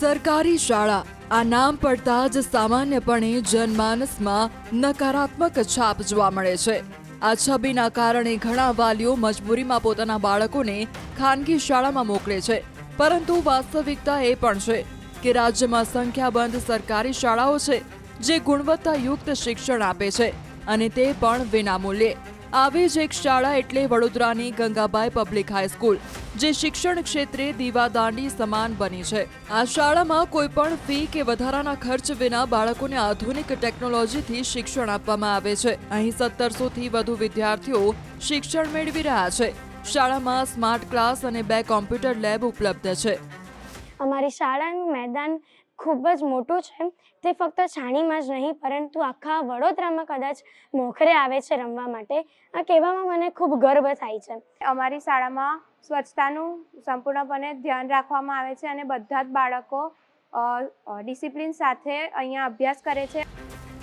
સરકારી શાળા. આ નામ પડતા જ સામાન્યપણે જનમાનસમાં નકારાત્મક છાપ જોવા મળે છે. આ છબીના કારણે ઘણા વાલીઓ મજબૂરીમાં પોતાના બાળકોને ખાનગી શાળામાં મોકલે છે. પરંતુ વાસ્તવિકતા એ પણ છે કે રાજ્યમાં સંખ્યાબંધ સરકારી શાળાઓ છે જે ગુણવત્તાયુક્ત શિક્ષણ આપે છે અને તે પણ વિનામૂલ્યે. આવી જ એક શાળા એટલે વડોદરાની ગંગાબાઈ પબ્લિક હાઈસ્કૂલ, જે શિક્ષણ ક્ષેત્રે દીવાદાંડી સમાન બની છે. આ શાળામાં કોઈ પણ ફી કે વધારાના ખર્ચ વિના બાળકોને આધુનિક ટેકનોલોજીથી શિક્ષણ આપવામાં આવે છે. અહીં સત્તરસો થી વધુ વિદ્યાર્થીઓ શિક્ષણ મેળવી રહ્યા છે. શાળામાં સ્માર્ટ ક્લાસ અને બે કોમ્પ્યુટર લેબ ઉપલબ્ધ છે. અમારી શાળાનું મેદાન ખૂબ જ મોટું છે. તે ફક્ત છાણીમાં જ નહીં પરંતુ આખા વડોદરામાં કદાચ મોખરે આવે છે રમવા માટે. આ કહેવામાં મને ખૂબ ગર્વ થાય છે. અમારી શાળામાં સ્વચ્છતાનું સંપૂર્ણપણે ધ્યાન રાખવામાં આવે છે અને બધા જ બાળકો ડિસિપ્લિન સાથે અહીંયા અભ્યાસ કરે છે.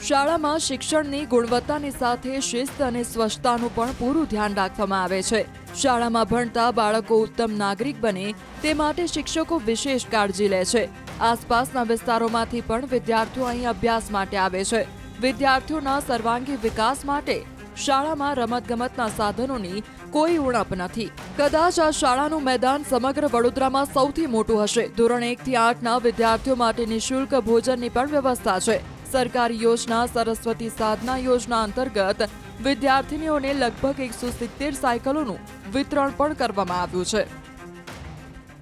શાળામાં શિક્ષણની ગુણવત્તાની સાથે શિસ્ત અને સ્વચ્છતાનું પણ પૂરું ધ્યાન રાખવામાં આવે છે. શાળામાં ભણતા બાળકો ઉત્તમ નાગરિક બને તે માટે શિક્ષકો વિશેષ કાળજી લે છે. આસપાસના વિસ્તારોમાંથી પણ વિદ્યાર્થીઓ અહીં અભ્યાસ માટે આવે છે. વિદ્યાર્થીઓના સર્વાંગી વિકાસ માટે શાળામાં રમતગમતના સાધનોની કોઈ ઉણપ નથી. કદાચ આ શાળાનું મેદાન સમગ્ર વડોદરામાં સૌથી મોટું હશે. ધોરણ એક થી આઠના વિદ્યાર્થીઓ માટે નિઃશુલ્ક ભોજનની પણ વ્યવસ્થા છે. સરકારી યોજના, સરસ્વતી સાધના યોજના અંતર્ગત વિદ્યાર્થીનીઓને લગભગ એકસો સિત્તેર સાયકલોનું વિતરણ પણ કરવામાં આવ્યું છે.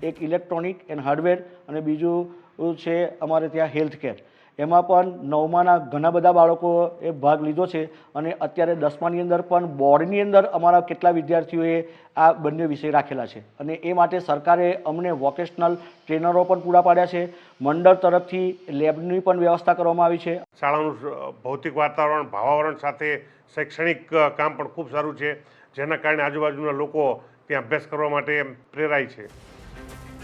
એક ઇલેક્ટ્રોનિક એન્ડ હાર્ડવેર અને બીજું છે અમારે ત્યાં હેલ્થ કેર. એમાં પણ નવમાના ઘણા બધા બાળકોએ ભાગ લીધો છે અને અત્યારે દસમાની અંદર પણ બોર્ડની અંદર અમારા કેટલા વિદ્યાર્થીઓએ આ બંને વિષય રાખેલા છે. અને એ માટે સરકારે અમને વોકેશનલ ટ્રેનરો પણ પૂરા પાડ્યા છે. મંડળ તરફથી લેબની પણ વ્યવસ્થા કરવામાં આવી છે. શાળાનું ભૌતિક વાતાવરણ, ભાવાવરણ સાથે શૈક્ષણિક કામ પણ ખૂબ સારું છે. જેના કારણે આજુબાજુના લોકો ત્યાં અભ્યાસ કરવા માટે પ્રેરાય છે.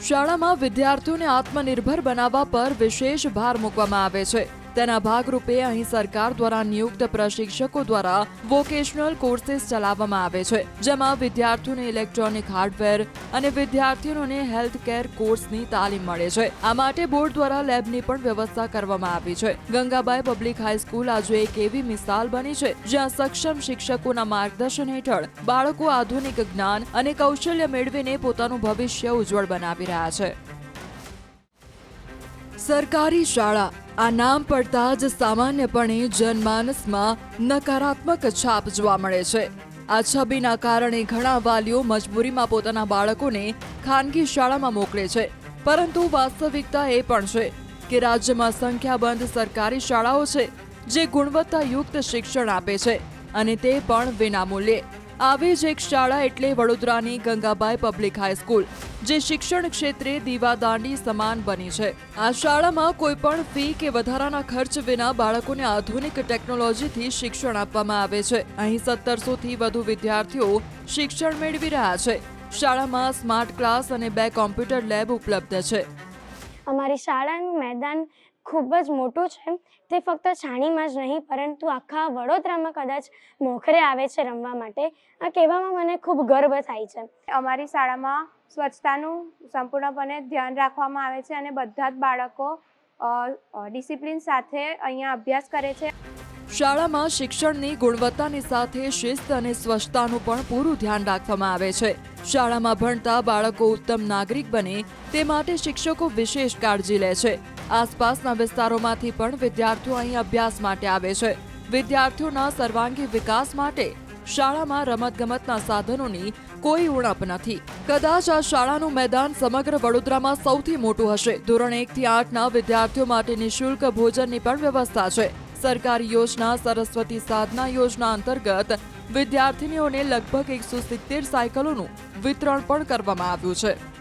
શાળામાં વિદ્યાર્થીઓને આત્મનિર્ભર બનાવવા પર વિશેષ ભાર મૂકવામાં આવે છે. તેના ભાગરૂપે અહીં સરકાર દ્વારા નિયુક્ત પ્રશિક્ષકો દ્વારા વોકેશનલ કોર્સીસ ચલાવવામાં આવે છે, જેમાં વિદ્યાર્થીઓને ઇલેક્ટ્રોનિક હાર્ડવેર અને વિદ્યાર્થીઓને હેલ્થ કેર કોર્સની તાલીમ મળે છે. આ માટે બોર્ડ દ્વારા લેબની પણ વ્યવસ્થા કરવામાં આવી છે. ગંગાબાઈ પબ્લિક હાઈસ્કૂલ આજે એક એવી મિસાલ બની છે, જ્યાં સક્ષમ શિક્ષકોના માર્ગદર્શન હેઠળ બાળકો આધુનિક જ્ઞાન અને કૌશલ્ય મેળવીને પોતાનું ભવિષ્ય ઉજ્જવળ બનાવી રહ્યા છે. સરકારી શાળા. આ નામ પડતા જ સામાન્યપણે જનમાનસમાં નકારાત્મક છાપ જોવા મળે છે. આ છબીના કારણે ઘણા વાલીઓ મજબૂરીમાં પોતાના બાળકોને ખાનગી શાળામાં મોકલે છે. પરંતુ વાસ્તવિકતા એ પણ છે કે રાજ્યમાં સંખ્યાબંધ સરકારી શાળાઓ છે જે ગુણવત્તાયુક્ત શિક્ષણ આપે છે અને તે પણ વિનામૂલ્યે. આવી જ એક શાળા એટલે વડોદરાની ગંગાબાઈ પબ્લિક હાઈસ્કૂલ જે શિક્ષણ ક્ષેત્રે દીવાદાંડી સમાન બની છે. આ શાળામાં કોઈ પણ ફી કે વધારાના ખર્ચ વિના બાળકોને આધુનિક ટેકનોલોજીથી શિક્ષણ આપવામાં આવે છે. અહીં સત્તરસો થી વધુ વિદ્યાર્થીઓ શિક્ષણ મેળવી રહ્યા છે. શાળામાં સ્માર્ટ ક્લાસ અને બે કોમ્પ્યુટર લેબ ઉપલબ્ધ છે. અમારી શાળાનું મેદાન ખૂબ જ મોટું છે. તે ફક્ત છાણીમાં જ નહીં પરંતુ આખા વડોદરામાં કદાચ મોખરે આવે છે રમવા માટે. આ કહેવામાં મને ખૂબ ગર્વ થાય છે. અમારી શાળામાં સ્વચ્છતાનું સંપૂર્ણપણે ધ્યાન રાખવામાં આવે છે અને બધા જ બાળકો ડિસિપ્લિન સાથે અહીંયા અભ્યાસ કરે છે. શાળામાં શિક્ષણની ગુણવત્તાની સાથે શિસ્ત અને સ્વચ્છતાનું પણ પૂરું ધ્યાન રાખવામાં આવે છે. શાળામાં ભણતા બાળકો ઉત્તમ નાગરિક બને તે માટે શિક્ષકો વિશેષ કાળજી લે છે. આસપાસના વિસ્તારોમાંથી પણ વિદ્યાર્થીઓ અહીં અભ્યાસ માટે આવે છે. વિદ્યાર્થીઓના સર્વાંગી વિકાસ માટે શાળામાં રમતગમતના સાધનોની કોઈ ઉણપ નથી. કદાચ આ શાળાનું મેદાન સમગ્ર વડોદરામાં સૌથી મોટું હશે. ધોરણ એક થી આઠના વિદ્યાર્થીઓ માટે નિઃશુલ્ક ભોજનની પણ વ્યવસ્થા છે. સરકારી યોજના, સરસ્વતી સાધના યોજના અંતર્ગત વિદ્યાર્થીનીઓને લગભગ એકસો સિત્તેર સાયકલોનું વિતરણ પણ કરવામાં આવ્યું છે.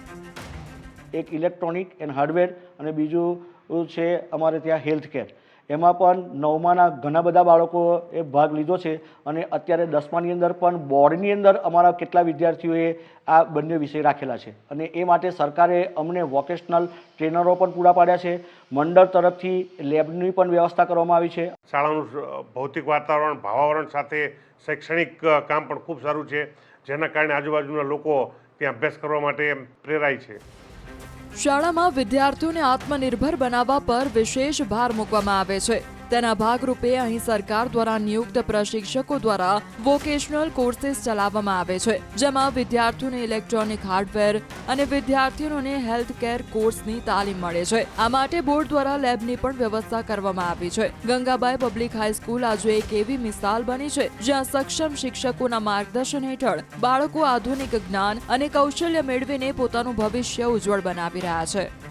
એક ઇલેક્ટ્રોનિક એન્ડ હાર્ડવેર અને બીજું છે અમારે ત્યાં હેલ્થ કેર. એમાં પણ નવમાના ઘણા બધા બાળકોએ ભાગ લીધો છે અને અત્યારે દસમાની અંદર પણ બોર્ડની અંદર અમારા કેટલા વિદ્યાર્થીઓએ આ બંને વિષય રાખેલા છે. અને એ માટે સરકારે અમને વોકેશનલ ટ્રેનરો પણ પૂરા પાડ્યા છે. મંડળ તરફથી લેબની પણ વ્યવસ્થા કરવામાં આવી છે. શાળાનું ભૌતિક વાતાવરણ, ભાવાવરણ સાથે શૈક્ષણિક કામ પણ ખૂબ સારું છે. જેના કારણે આજુબાજુના લોકો ત્યાં અભ્યાસ કરવા માટે પ્રેરાય છે. શાળામાં વિદ્યાર્થીઓને આત્મનિર્ભર બનાવવા પર વિશેષ ભાર મૂકવામાં આવે છે. તેના ભાગરૂપે અહીં સરકાર દ્વારા નિયુક્ત પ્રશિક્ષકો દ્વારા વોકેશનલ કોર્સીસ ચલાવવામાં આવે છે, જેમાં વિદ્યાર્થીઓને ઇલેક્ટ્રોનિક હાર્ડવેર અને વિદ્યાર્થીઓને હેલ્થ કેર કોર્સની તાલીમ મળે છે. આ માટે બોર્ડ દ્વારા લેબની પણ વ્યવસ્થા કરવામાં આવી છે. ગંગાબાઈ પબ્લિક હાઈસ્કૂલ આજે એક એવી મિસાલ બની છે, જ્યાં સક્ષમ શિક્ષકોના માર્ગદર્શન હેઠળ બાળકો આધુનિક જ્ઞાન અને કૌશલ્ય મેળવીને પોતાનું ભવિષ્ય ઉજ્જવળ બનાવી રહ્યા છે.